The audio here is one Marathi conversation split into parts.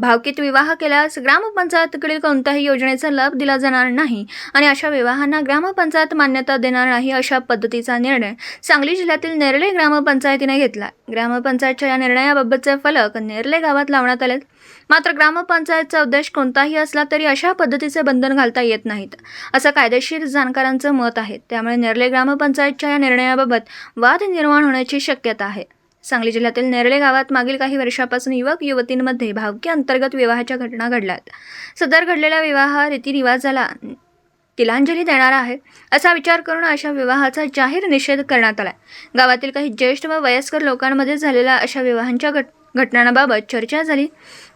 भावकीत विवाह केल्यास ग्रामपंचायतकडील कोणत्याही योजनेचा लाभ दिला जाणार नाही आणि अशा विवाहांना ग्रामपंचायत मान्यता देणार नाही अशा पद्धतीचा निर्णय सांगली जिल्ह्यातील नेरले ग्रामपंचायतीने घेतला. ग्रामपंचायतच्या या निर्णयाबाबतचे फलक नेरले गावात लावण्यात आले मात्र ग्रामपंचायतचा उद्देश कोणताही असला तरी अशा पद्धतीचे बंधन घालता येत नाहीत असं कायदेशीर जाणकारांचं मत आहे. त्यामुळे नेरले ग्रामपंचायतच्या या निर्णयाबाबत वाद निर्माण होण्याची शक्यता आहे. सांगली जिल्ह्यातील नेरळे गावात मागील काही वर्षापासून युवक युवतींमध्ये भावकी अंतर्गत विवाहाच्या घटना घडल्यात. सदर घडलेला विवाह रीतिरिवाजाला तिलांजली देणारा आहे असा विचार करून अशा विवाहाचा जाहीर निषेध करण्यात आला गावातील काही ज्येष्ठ व वयस्कर लोकांमध्ये झालेल्या अशा विवाहांच्या घट घटनांबाबत चर्चा झाली.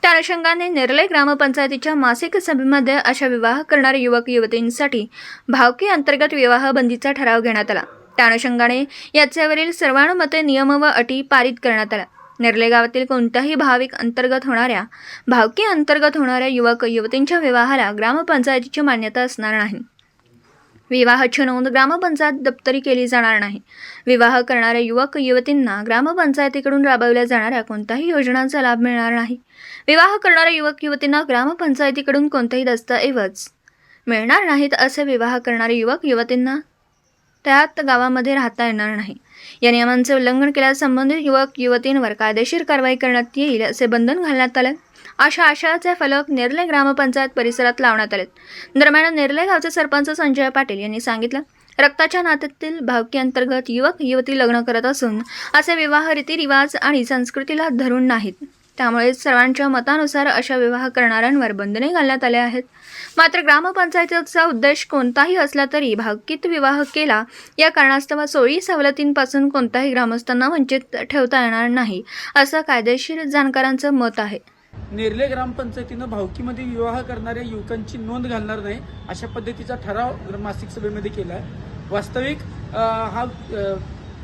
त्या अनुषंगाने नेरले ग्रामपंचायतीच्या मासिक सभेमध्ये अशा विवाह करणाऱ्या युवक युवतींसाठी भावकी अंतर्गत विवाह बंदीचा ठराव घेण्यात आला. त्या अनुषंगाने याच्यावरील सर्वानुमते नियम व अटी पारित करण्यात आल्या. नेरले गावातील कोणत्याही भाविक अंतर्गत होणाऱ्या भावकी अंतर्गत होणाऱ्या युवक युवतींच्या विवाहाला ग्रामपंचायतीची मान्यता असणार नाही. विवाहाची नोंद ग्रामपंचायत दप्तरी केली जाणार नाही. विवाह करणाऱ्या युवक युवतींना ग्रामपंचायतीकडून राबवल्या जाणाऱ्या कोणत्याही योजनांचा लाभ मिळणार नाही. विवाह करणाऱ्या युवक युवतींना ग्रामपंचायतीकडून कोणतेही दस्तऐवज मिळणार नाहीत असे विवाह करणारे युवक युवतींना त्यात गावामध्ये राहता येणार नाही. या नियमांचे उल्लंघन केल्यास संबंधित युवक युवतींवर कायदेशीर कारवाई करण्यात येईल असे बंधन घालण्यात आले. अशा आशयाचे फलक नेर्ले ग्रामपंचायत परिसरात लावण्यात आले दरम्यान नेर्ले गावचे सरपंच संजय पाटील यांनी सांगितलं रक्ताच्या नात्यातील भावकी अंतर्गत युवक युवती लग्न करत असून असे विवाह रीतिरिवाज आणि संस्कृतीला धरून नाहीत. त्यामुळे सर्वांच्या मतानुसार अशा विवाह करणाऱ्यांवर बंधने घालण्यात आले आहेत. मात्र ग्रामपंचायतीचा उद्देश कोणताही असला तरी भाकीत विवाह केला या कारणास्तव सोयी सवलतींपासून कोणत्याही ग्रामस्थांना वंचित ठेवता येणार नाही असं कायदेशीर जाणकारांचं मत आहे. नेरले ग्रामपंचायतीनं भावकीमध्ये विवाह करणाऱ्या युवकांची नोंद घालणार नाही अशा पद्धतीचा ठराव मासिक सभेमध्ये केला आहे वास्तविक हा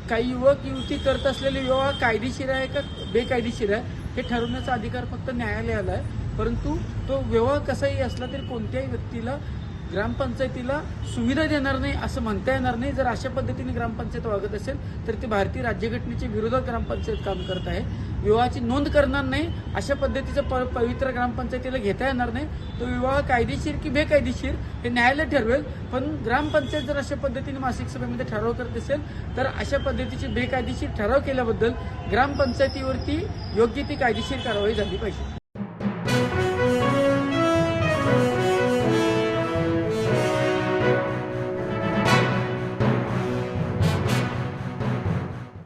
काही युवक युवती करत असलेले विवाह कायदेशीर आहे का बेकायदेशीर आहे? हे ठरवण्याचा अधिकार फक्त न्यायालयाला आहे. परंतु तो व्यवहार कसाही असला तरी कोणत्याही व्यक्तीला ग्रामपंचायतीला सुविधा देणार नाही असं म्हणता येणार नाही. जर अशा पद्धतीने ग्रामपंचायत वागत असेल तर ती भारतीय राज्यघटनेच्या विरोधात ग्रामपंचायत काम करत आहे. विवाहाची नोंद करणार नाही अशा पद्धतीचं प पवित्र ग्रामपंचायतीला घेता येणार नाही. तो विवाह कायदेशीर की बेकायदेशीर हे न्यायालय ठरवेल. पण ग्रामपंचायत जर अशा पद्धतीने मासिक सभेमध्ये ठराव करत असेल तर अशा पद्धतीची बेकायदेशीर ठराव केल्याबद्दल ग्रामपंचायतीवरती योग्य ती कायदेशीर कारवाई झाली पाहिजे.